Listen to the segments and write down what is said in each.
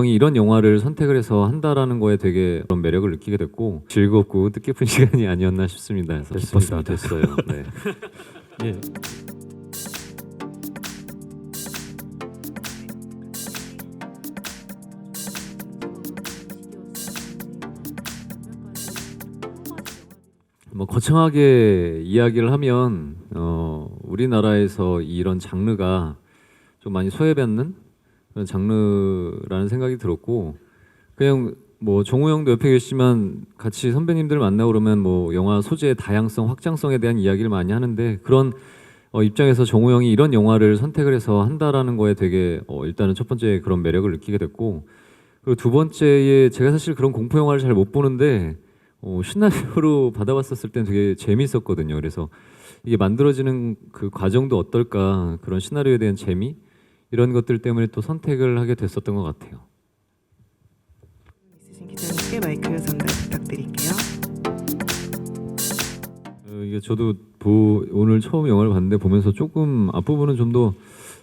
정우영이 이런 영화를 선택을 해서 한다라는 거에 되게 그런 매력을 느끼게 됐고 즐겁고 뜻깊은 시간이 아니었나 싶습니다. 그래서 됐습니다. 됐어요. 네. 예. 뭐 거창하게 이야기를 하면 어, 우리나라에서 이런 장르가 좀 많이 소외받는 장르라는 생각이 들었고 그냥 뭐 정우영도 옆에 계시지만 같이 선배님들 만나고 그러면 뭐 영화 소재의 다양성, 확장성에 대한 이야기를 많이 하는데 그런 어, 입장에서 정우영이 이런 영화를 선택을 해서 한다라는 거에 되게 어, 일단은 첫 번째 그런 매력을 느끼게 됐고 그리고 두 번째에 제가 사실 그런 공포 영화를 잘 못 보는데 어, 시나리오로 받아봤었을 땐 되게 재미있었거든요. 그래서 이게 만들어지는 그 과정도 어떨까 그런 시나리오에 대한 재미 이런 것들 때문에 또 선택을 하게 됐었던 것 같아요. 있으신 기자님께 마이크 전달 부탁드릴게요. 어, 이게 저도 보, 오늘 처음 영화를 봤는데 보면서 조금 앞부분은 좀 더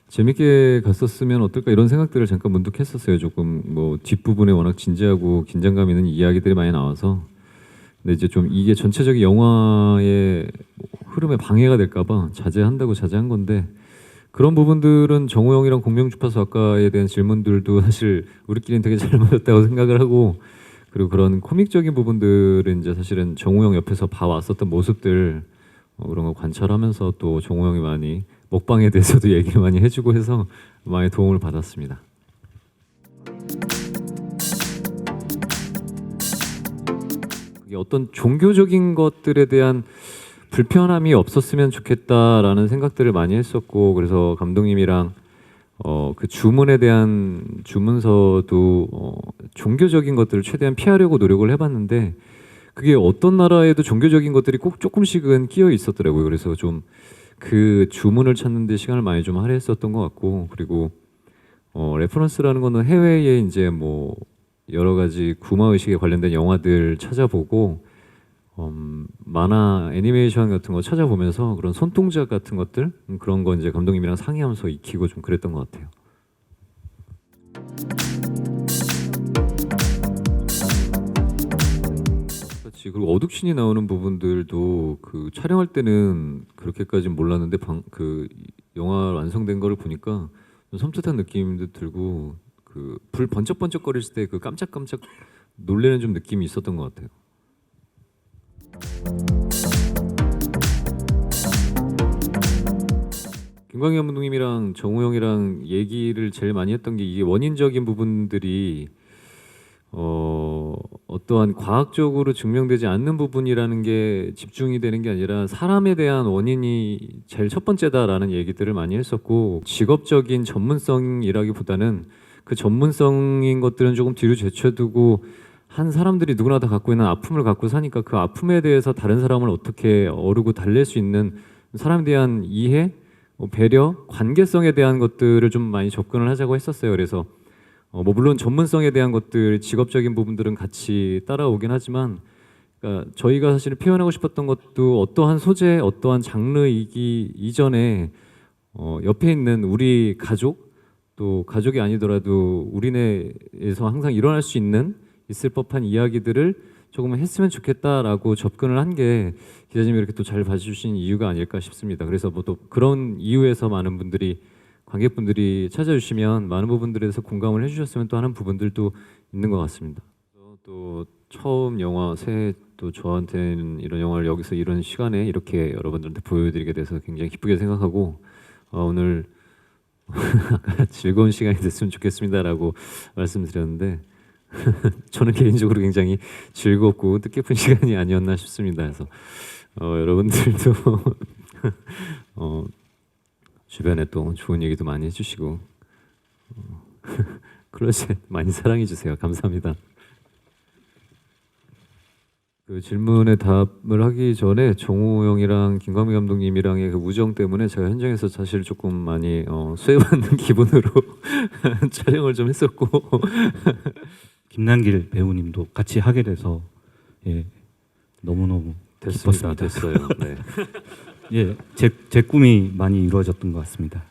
재밌게 갔었으면 어떨까 이런 생각들을 잠깐 문득 했었어요. 조금 뭐 뒷부분에 워낙 진지하고 긴장감 있는 이야기들이 많이 나와서 근데 이제 좀 이게 전체적인 영화의 흐름에 방해가 될까봐 자제한다고 자제한 건데 그런 부분들은 정우영이랑 공명주파수 학과에 대한 질문들도 사실 우리끼리는 되게 잘 맞았다고 생각을 하고 그리고 그런 코믹적인 부분들은 이제 사실은 정우영 옆에서 봐왔었던 모습들 어, 그런 거 관찰하면서 또 정우영이 많이 먹방에 대해서도 얘기를 많이 해주고 해서 많이 도움을 받았습니다. 어떤 종교적인 것들에 대한 불편함이 없었으면 좋겠다라는 생각들을 많이 했었고 그래서 감독님이랑 어, 그 주문에 대한 주문서도 어, 종교적인 것들을 최대한 피하려고 노력을 해봤는데 그게 어떤 나라에도 종교적인 것들이 꼭 조금씩은 끼어 있었더라고요. 그래서 좀 그 주문을 찾는데 시간을 많이 좀 할애했었던 것 같고 그리고 어, 레퍼런스라는 거는 해외에 이제 뭐 여러 가지 구마 의식에 관련된 영화들 찾아보고 음, 만화 애니메이션 같은 거 찾아보면서 그런 손동작 같은 것들 음, 그런 거 이제 감독님이랑 상의하면서 익히고 좀 그랬던 것 같아요. 그리고 어둑신이 나오는 부분들도 그 촬영할 때는 그렇게까지 몰랐는데 방, 그 영화 완성된 거를 보니까 좀 섬뜩한 느낌도 들고 그 불 번쩍번쩍거릴 때 그 깜짝깜짝 놀래는 좀 느낌이 있었던 것 같아요. 김광희 감독님이랑 정우영이랑 얘기를 제일 많이 했던 게 이게 원인적인 부분들이 어 어떠한 과학적으로 증명되지 않는 부분이라는 게 집중이 되는 게 아니라 사람에 대한 원인이 제일 첫 번째다라는 얘기들을 많이 했었고 직업적인 전문성이라기보다는 그 전문성인 것들은 조금 뒤로 제쳐두고 한 사람들이 누구나 다 갖고 있는 아픔을 갖고 사니까 그 아픔에 대해서 다른 사람을 어떻게 어르고 달랠 수 있는 사람에 대한 이해, 뭐 배려, 관계성에 대한 것들을 좀 많이 접근을 하자고 했었어요. 그래서 어, 뭐 물론 전문성에 대한 것들, 직업적인 부분들은 같이 따라오긴 하지만 그러니까 저희가 사실 표현하고 싶었던 것도 어떠한 소재, 어떠한 장르이기 이전에 어, 옆에 있는 우리 가족 또 가족이 아니더라도 우리네에서 항상 일어날 수 있는 있을 법한 이야기들을 조금 했으면 좋겠다라고 접근을 한 게 기자님이 이렇게 또 잘 봐주신 이유가 아닐까 싶습니다. 그래서 뭐 또 그런 이유에서 많은 분들이 관객분들이 찾아주시면 많은 부분들에 대해서 공감을 해주셨으면 또 하는 부분들도 있는 것 같습니다. 또 처음 영화 새해 또 저한테는 이런 영화를 여기서 이런 시간에 이렇게 여러분들한테 보여드리게 돼서 굉장히 기쁘게 생각하고 어, 오늘 즐거운 시간이 됐으면 좋겠습니다라고 말씀드렸는데 저는 개인적으로 굉장히 즐겁고 뜻깊은 시간이 아니었나 싶습니다. 그래서 어, 여러분들도 어, 주변에 또 좋은 얘기도 많이 해주시고 어, 클로젯 많이 사랑해 주세요. 감사합니다. 그 질문에 답을 하기 전에 정우영이랑 김광미 감독님이랑의 그 우정 때문에 제가 현장에서 사실 조금 많이 어, 수혜받는 기분으로 촬영을 좀 했었고 김남길 배우님도 같이 하게 돼서 예 너무너무 됐습니다. 기뻤습니다. 됐어요. 네. 예, 제, 제 꿈이 많이 이루어졌던 것 같습니다.